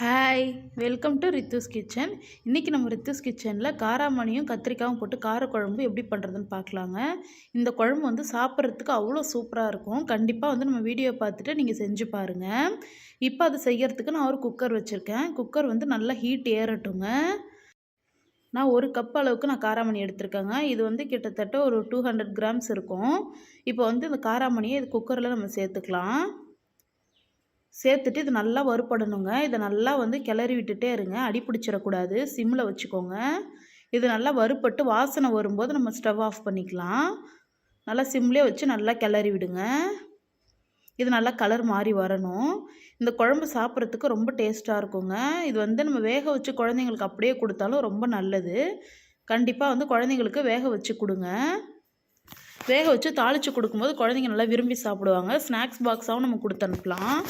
Hi welcome to Rithu's kitchen இன்றைக்கி நம்ம ரித்துஸ் கிச்சனில் காராமணியும் கத்திரிக்காயும் போட்டு காரக்குழம்பு எப்படி பண்ணுறதுன்னு பார்க்கலாங்க. இந்த குழம்பு வந்து சாப்பிட்றதுக்கு அவ்வளோ சூப்பராக இருக்கும். கண்டிப்பாக வந்து நம்ம வீடியோ பார்த்துட்டு நீங்கள் செஞ்சு பாருங்கள் இப்போ அதை செய்கிறதுக்கு நான் ஒரு குக்கர் வச்சுருக்கேன். குக்கர் வந்து நல்லா ஹீட் ஏறட்டுங்க. நான் ஒரு கப் அளவுக்கு நான் காராமணி எடுத்திருக்கேங்க. இது வந்து கிட்டத்தட்ட ஒரு டூ ஹண்ட்ரட் கிராம்ஸ் இருக்கும். இப்போ வந்து இந்த காராமணியை இது குக்கரில் நம்ம சேர்த்துக்கலாம். சேர்த்துட்டு இது நல்லா வறுப்படணுங்க இதை நல்லா வந்து கிளறி விட்டுட்டே இருங்க. அடி பிடிச்சிடக்கூடாது. சிம்மில் வச்சுக்கோங்க. இது நல்லா வறுப்பட்டு வாசனை வரும்போது நம்ம ஸ்டவ் ஆஃப் பண்ணிக்கலாம். நல்லா சிம்லேயே வச்சு நல்லா கிளறி விடுங்க. இது நல்லா கலர் மாறி வரணும். இந்த குழம்பு சாப்பிட்றதுக்கு ரொம்ப டேஸ்ட்டாக இருக்குங்க. இது வந்து நம்ம வேக வச்சு குழந்தைங்களுக்கு அப்படியே கொடுத்தாலும் ரொம்ப நல்லது. கண்டிப்பாக வந்து குழந்தைங்களுக்கு வேக வச்சு கொடுங்க. வேக வச்சு தாளித்து கொடுக்கும்போது குழந்தைங்க நல்லா விரும்பி சாப்பிடுவாங்க. ஸ்நாக்ஸ் பாக்ஸாகவும் நம்ம கொடுத்து அனுப்பலாம்.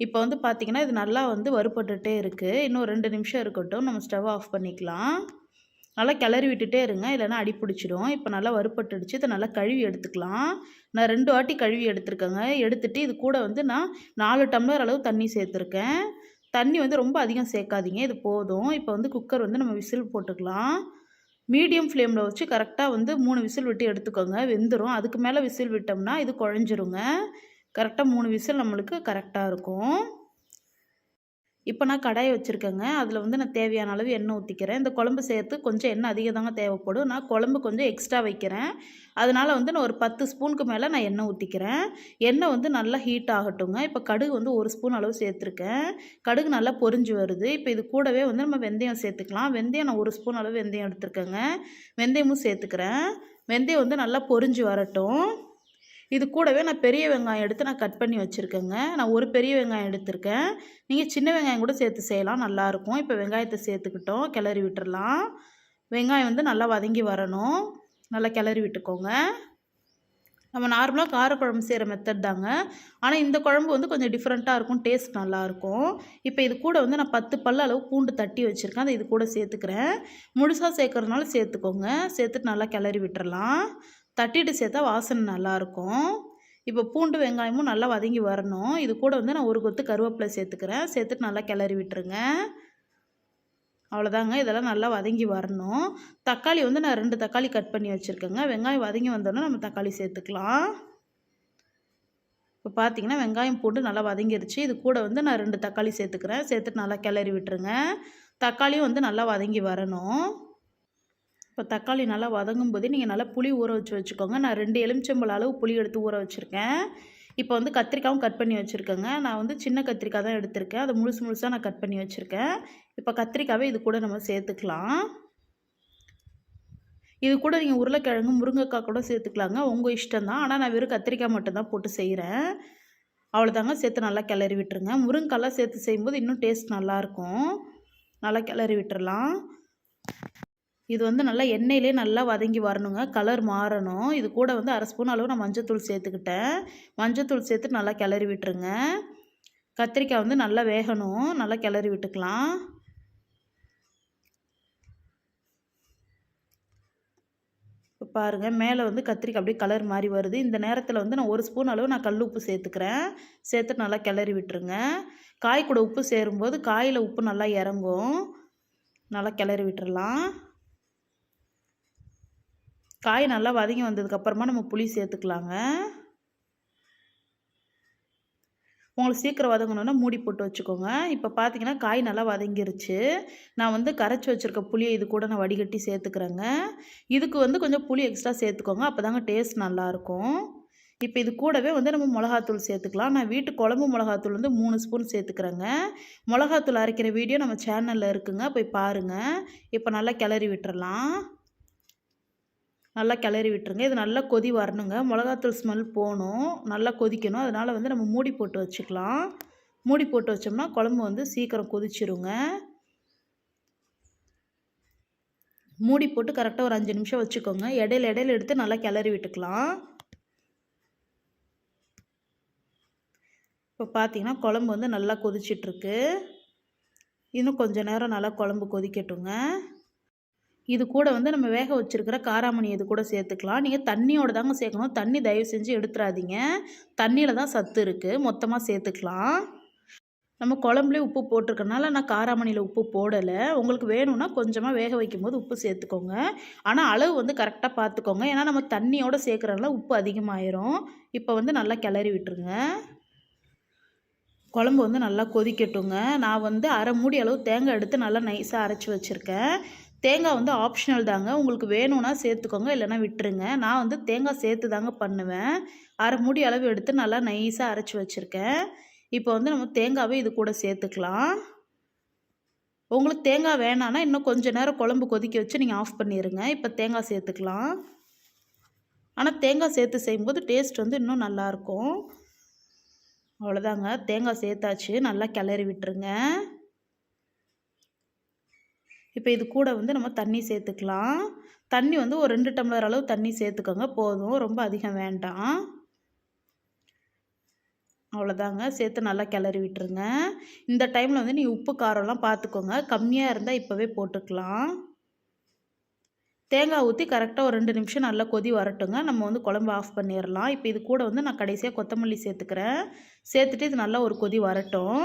இப்போ வந்து பார்த்திங்கன்னா இது நல்லா வந்து வறுபட்டுகிட்டே இருக்குது இன்னும் ரெண்டு நிமிஷம் இருக்கட்டும். நம்ம ஸ்டவ் ஆஃப் பண்ணிக்கலாம். நல்லா கிளறி விட்டுட்டே இருங்க. இல்லைன்னா அடி பிடிச்சிடும். இப்போ நல்லா வறுபட்டுடுச்சு. இதை நல்லா கழுவி எடுத்துக்கலாம். நான் ரெண்டு வாட்டி கழுவி எடுத்துருக்கேங்க. எடுத்துகிட்டு இது கூட வந்து நான் நாலு டம்ளர் அளவு தண்ணி சேர்த்துருக்கேன். தண்ணி வந்து ரொம்ப அதிகம் சேர்க்காதீங்க. இது போதும். இப்போ வந்து குக்கர் வந்து நம்ம விசில் போட்டுக்கலாம். மீடியம் ஃப்ளேமில் வச்சு கரெக்டாக வந்து மூணு விசில் விட்டு எடுத்துக்கோங்க. வெந்துடும் அதுக்கு மேலே விசில் விட்டோம்னா இது குழஞ்சிருங்க. கரெக்டாக மூணு விசில் நம்மளுக்கு கரெக்டாக இருக்கும். இப்போ நான் கடாயை வச்சுருக்கேங்க. அதில் வந்து நான் தேவையான அளவு எண்ணெய் ஊற்றிக்கிறேன் இந்த குழம்பு சேர்த்து கொஞ்சம் எண்ணெய் அதிகம் தாங்க தேவைப்படும். நான் குழம்பு கொஞ்சம் எக்ஸ்ட்ரா வைக்கிறேன். அதனால் வந்து நான் ஒரு பத்து ஸ்பூனுக்கு மேலே நான் எண்ணெய் ஊற்றிக்கிறேன் எண்ணெய் வந்து நல்லா ஹீட் ஆகட்டுங்க இப்போ கடுகு வந்து ஒரு ஸ்பூன் அளவு சேர்த்துருக்கேன். கடுகு நல்லா பொரிஞ்சு வருது. இப்போ இது கூடவே வந்து நம்ம வெந்தயம் சேர்த்துக்கலாம். வெந்தயம் நான் ஒரு ஸ்பூன் அளவு வெந்தயம் எடுத்துருக்கேங்க. வெந்தயமும் சேர்த்துக்கிறேன். வெந்தயம் வந்து நல்லா பொரிஞ்சு வரட்டும். இது கூடவே நான் பெரிய வெங்காயம் எடுத்து நான் கட் பண்ணி வச்சுருக்கேங்க. நான் ஒரு பெரிய வெங்காயம் எடுத்திருக்கேன். நீங்கள் சின்ன வெங்காயம் கூட சேர்த்து செய்யலாம் நல்லாயிருக்கும் இப்போ வெங்காயத்தை சேர்த்துக்கிட்டோம் கிளறி விட்டுறலாம். வெங்காயம் வந்து நல்லா வதங்கி வரணும். நல்லா கிளறி விட்டுக்கோங்க. நம்ம நார்மலாக காரக்குழம்பு செய்கிற மெத்தட் தாங்க. ஆனால் இந்த குழம்பு வந்து கொஞ்சம் டிஃப்ரெண்ட்டாக இருக்கும் டேஸ்ட் நல்லாயிருக்கும் இப்போ இது கூட வந்து நான் பத்து பல்ல அளவு பூண்டு தட்டி வச்சுருக்கேன். அதை இது கூட சேர்த்துக்கிறேன். முழுசாக சேர்க்குறதுனால சேர்த்துக்கோங்க. சேர்த்துட்டு நல்லா கிளறி விட்டுறலாம். தட்டிட்டு சேர்த்தா வாசனை நல்லாயிருக்கும். இப்போ பூண்டு வெங்காயமும் நல்லா வதங்கி வரணும். இது கூட வந்து நான் ஒரு கொத்து கருவேப்பிலை சேர்த்துக்கிறேன். சேர்த்துட்டு நல்லா கிளறி விட்டுருங்க. அவ்வளோதாங்க. இதெல்லாம் நல்லா வதங்கி வரணும். தக்காளி வந்து நான் ரெண்டு தக்காளி கட் பண்ணி வச்சுருக்கேங்க. வெங்காயம் வதங்கி வந்தோடனே நம்ம தக்காளி சேர்த்துக்கலாம். இப்போ பார்த்தீங்கன்னா வெங்காயம் பூண்டு நல்லா வதங்கிருச்சு இது கூட வந்து நான் ரெண்டு தக்காளி சேர்த்துக்கிறேன். சேர்த்துட்டு நல்லா கிளறி விட்டுருங்க. தக்காளியும் வந்து நல்லா வதங்கி வரணும். இப்போ தக்காளி நல்லா வதங்கும் போதே நீங்கள் நல்லா புளி ஊற வச்சு வச்சுக்கோங்க. நான் ரெண்டு எலுமிச்சம்பழ அளவு புளி எடுத்து ஊற வச்சுருக்கேன். இப்போ வந்து கத்திரிக்காயும் கட் பண்ணி வச்சுருக்கேங்க. நான் வந்து சின்ன கத்திரிக்காய் தான் எடுத்திருக்கேன். அதை முழுசு முழுசாக நான் கட் பண்ணி வச்சுருக்கேன். இப்போ கத்திரிக்காவே இது கூட நம்ம சேர்த்துக்கலாம். இது கூட நீங்கள் உருளைக்கிழங்கு முருங்கைக்காய் கூட சேர்த்துக்கலாங்க. உங்கள் இஷ்டம் தான். ஆனால் நான் வெறும் கத்திரிக்காய் மட்டும்தான் போட்டு செய்கிறேன் அவ்வளோதாங்க சேர்த்து நல்லா கிளறி விட்டுருங்க. முருங்கைக்காலாம் சேர்த்து செய்யும்போது இன்னும் டேஸ்ட் நல்லாயிருக்கும் நல்லா கிளறி விட்டுறலாம். இது வந்து நல்லா எண்ணெயிலே நல்லா வதங்கி வரணுங்க. கலர் மாறணும். இது கூட வந்து அரை ஸ்பூன் அளவு நான் மஞ்சத்தூள் சேர்த்துக்கிட்டேன். மஞ்சத்தூள் சேர்த்து நல்லா கிளறி விட்டுருங்க. கத்திரிக்காய் வந்து நல்லா வேகணும். நல்லா கிளறி விட்டுக்கலாம். இப்போ பாருங்கள் மேலே வந்து கத்திரிக்காய் அப்படியே கலர் மாதிரி வருது. இந்த நேரத்தில் வந்து நான் ஒரு ஸ்பூன் அளவு நான் கல் உப்பு சேர்த்துக்கிறேன். சேர்த்து நல்லா கிளறி விட்டுருங்க. காய் கூட உப்பு சேரும்போது காயில் உப்பு நல்லா இறங்கும். நல்லா கிளறி விட்டுறலாம் காய் நல்லா வதங்கி வந்ததுக்கப்புறமா நம்ம புளி சேர்த்துக்கலாங்க. உங்களுக்கு சீக்கிரம் வதங்கணுன்னா மூடி போட்டு வச்சுக்கோங்க. இப்போ பார்த்தீங்கன்னா காய் நல்லா வதங்கிருச்சு. நான் வந்து கரைச்சி வச்சுருக்க புளியை இது கூட நான் வடிகட்டி சேர்த்துக்கிறேங்க. இதுக்கு வந்து கொஞ்சம் புளி எக்ஸ்ட்ரா சேர்த்துக்கோங்க. அப்போ தாங்க டேஸ்ட் நல்லாயிருக்கும். இப்போ இது கூடவே வந்து நம்ம மிளகாத்தூள் சேர்த்துக்கலாம். நான் வீட்டு குழம்பு மிளகாத்தூள் வந்து மூணு ஸ்பூன் சேர்த்துக்கிறேங்க. மிளகாத்தூள் அரைக்கிற வீடியோ நம்ம சேனலில் இருக்குங்க. போய் பாருங்கள் இப்போ நல்லா கிளறி விட்டுறலாம். நல்லா கிளறி விட்டுருங்க. இது நல்லா கொதி வரணுங்க. மிளகாத்தூள் ஸ்மெல் போகணும். நல்லா கொதிக்கணும். அதனால் வந்து நம்ம மூடி போட்டு வச்சுக்கலாம். மூடி போட்டு வச்சோம்னா குழம்பு வந்து சீக்கிரம் கொதிச்சிருங்க. மூடி போட்டு கரெக்டாக ஒரு அஞ்சு நிமிஷம் வச்சுக்கோங்க. இடையில இடையில எடுத்து நல்லா கிளறி விட்டுக்கலாம். இப்போ பார்த்தீங்கன்னா குழம்பு வந்து நல்லா கொதிச்சிட்ருக்கு. இன்னும் கொஞ்சம் நேரம் நல்லா குழம்பு கொதிக்கட்டுங்க. இது கூட வந்து நம்ம வேக வச்சுருக்கிற காராமணி இது கூட சேர்த்துக்கலாம். நீங்கள் தண்ணியோட தாங்க சேர்க்கணும். தண்ணி தயவு செஞ்சு எடுத்துடாதீங்க தண்ணியில் தான் சத்து இருக்குது மொத்தமாக சேர்த்துக்கலாம். நம்ம குழம்புலேயே உப்பு போட்டிருக்கனால நான் காராமணியில் உப்பு போடலை. உங்களுக்கு வேணும்னா கொஞ்சமாக வேக வைக்கும்போது உப்பு சேர்த்துக்கோங்க. ஆனால் அளவு வந்து கரெக்டாக பார்த்துக்கோங்க. ஏன்னா நம்ம தண்ணியோடு சேர்க்குறதுனால உப்பு அதிகமாயிரும். இப்போ வந்து நல்லா கிளறி விட்டுருங்க. குழம்பு வந்து நல்லா கொதிக்கட்டுங்க. நான் வந்து அரை மூடி அளவு தேங்காய் எடுத்து நல்லா நைஸாக அரைச்சி வச்சுருக்கேன். தேங்காய் வந்து ஆப்ஷனல் தாங்க. உங்களுக்கு வேணும்னா சேர்த்துக்கோங்க இல்லைன்னா விட்டுருங்க. நான் வந்து தேங்காய் சேர்த்து தாங்க பண்ணுவேன். அரை மூடி அளவு எடுத்து நல்லா நைஸாக அரைச்சி வச்சுருக்கேன். இப்போ வந்து நம்ம தேங்காவே இது கூட சேர்த்துக்கலாம். உங்களுக்கு தேங்காய் வேணான்னா இன்னும் கொஞ்சம் நேரம் குழம்பு கொதிக்க வச்சு நீங்கள் ஆஃப் பண்ணிடுங்க இப்போ தேங்காய் சேர்த்துக்கலாம். ஆனால் தேங்காய் சேர்த்து செய்யும்போது டேஸ்ட் வந்து இன்னும் நல்லாயிருக்கும் அவ்வளோதாங்க தேங்காய் சேர்த்தாச்சு. நல்லா கிளறி விட்டுருங்க. இப்போ இது கூட வந்து நம்ம தண்ணி சேர்த்துக்கலாம். தண்ணி வந்து ஒரு ரெண்டு டம்ளர் அளவு தண்ணி சேர்த்துக்கோங்க. போதும். ரொம்ப அதிகம் வேண்டாம். அவ்வளோதாங்க. சேர்த்து நல்லா கிளறி விட்டுருங்க. இந்த டைமில் வந்து நீங்கள் உப்பு காரம்லாம் பார்த்துக்கோங்க. கம்மியாக இருந்தால் இப்போவே போட்டுக்கலாம். தேங்காய் ஊற்றி கரெக்டாக ஒரு ரெண்டு நிமிஷம் நல்லா கொதி வரட்டுங்க. நம்ம வந்து குழம்பு ஆஃப் பண்ணிடலாம். இப்போ இது கூட வந்து நான் கடைசியாக கொத்தமல்லி சேர்த்துக்கிறேன். சேர்த்துட்டு இது நல்லா ஒரு கொதி வரட்டும்.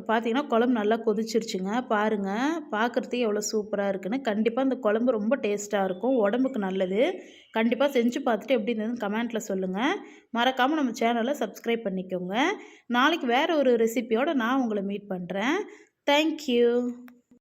இப்போ பார்த்தீங்கன்னா குழம்பு நல்லா கொதிச்சிருச்சுங்க. பாருங்கள் பார்க்குறதுக்கு எவ்வளோ சூப்பராக இருக்குன்னு. கண்டிப்பாக அந்த குழம்பு ரொம்ப டேஸ்ட்டாக இருக்கும். உடம்புக்கு நல்லது. கண்டிப்பாக செஞ்சு பார்த்துட்டு எப்படி இருந்ததுன்னு கமெண்ட்டில் சொல்லுங்கள் மறக்காமல் நம்ம சேனலை சப்ஸ்கிரைப் பண்ணிக்கோங்க. நாளைக்கு வேறு ஒரு ரெசிபியோடு நான் உங்களை மீட் பண்ணுறேன் தேங்க்யூ